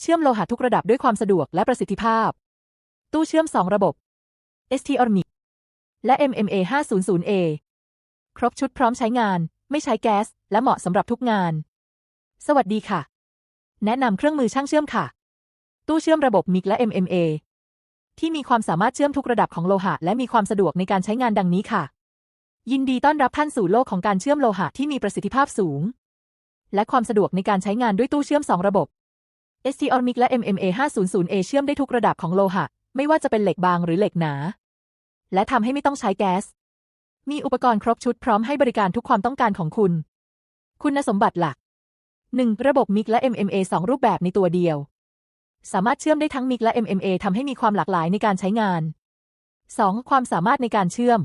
เชื่อมโลหะทุกระดับด้วยความสะดวกและประสิทธิภาพ ตู้เชื่อม 2 ระบบ ST Ormic และ MMA 500A ครบชุดพร้อมใช้งาน ไม่ใช้แก๊ส และเหมาะสำหรับทุกงาน สวัสดีค่ะ แนะนำเครื่องมือช่างเชื่อมค่ะ ตู้เชื่อมระบบ MIG และ MMA ที่มีความสามารถเชื่อมทุกระดับของโลหะ และมีความสะดวกในการใช้งานดังนี้ค่ะ ยินดีต้อนรับท่านสู่โลกของการเชื่อมโลหะที่มีประสิทธิภาพสูง และความสะดวกในการใช้งานด้วยตู้เชื่อม 2 ระบบ ST Ormic และ MMA 500A เชื่อมได้ทุกระดับของโลหะ ไม่ว่าจะเป็นเหล็กบางหรือเหล็กหนา และทำให้ไม่ต้องใช้แก๊ส มีอุปกรณ์ครบชุดพร้อมให้บริการทุกความต้องการของคุณ คุณสมบัติหลัก 1. ระบบ MIG และ MMA 2 รูปแบบในตัวเดียว สามารถเชื่อมได้ทั้ง MIG และ MMA ทำให้มีความหลากหลายในการใช้งาน 2. ความสามารถในการเชื่อม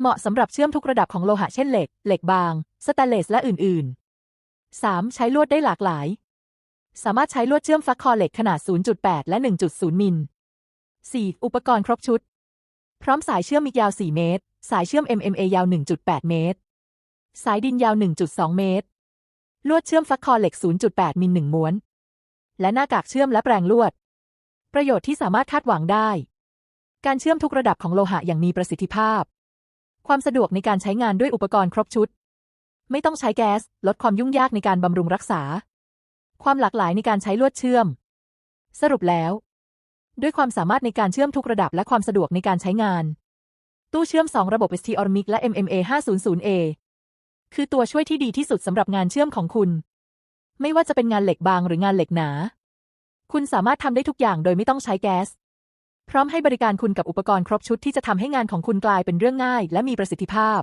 เหมาะสำหรับเชื่อมทุกระดับของโลหะเช่นเหล็ก เหล็กบาง สแตนเลสและอื่น ๆ 3. ใช้ลวดได้หลากหลาย สามารถใช้ลวดเชื่อมฟักคอเหล็กขนาด 0.8 และ 1.0 มิล 4. อุปกรณ์ครบชุด พร้อมสายเชื่อมมิกยาว 4 เมตร สายเชื่อม MMA ยาว 1.8 เมตร สายดินยาว 1.2 เมตร ลวดเชื่อมฟักคอเหล็ก 0.8 มิล 1 ม้วน และหน้ากากเชื่อมและแปรงลวด ประโยชน์ที่สามารถคาดหวังได้ การเชื่อมทุกระดับของโลหะอย่างมีประสิทธิภาพ ความสะดวกในการใช้งานด้วยอุปกรณ์ครบชุด ไม่ต้องใช้แก๊ส ลดความยุ่งยากในการบำรุงรักษา ความหลากหลายในการใช้ลวดเชื่อม สรุปแล้ว ด้วยความสามารถในการเชื่อมทุกระดับและความสะดวกในการใช้งาน ตู้เชื่อม 2 ระบบ ST Ormic และ MMA 500A คือตัวช่วยที่ดีที่สุดสำหรับงานเชื่อมของคุณ ไม่ว่าจะเป็นงานเหล็กบางหรืองานเหล็กหนา คุณสามารถทำได้ทุกอย่างโดยไม่ต้องใช้แก๊ส พร้อมให้บริการคุณกับอุปกรณ์ครบชุดที่จะทำให้งานของคุณกลายเป็นเรื่องง่าย และมีประสิทธิภาพ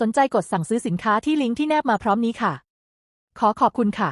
สนใจกดสั่งซื้อสินค้าที่ลิงก์ที่แนบมาพร้อมนี้ค่ะ ขอขอบคุณค่ะ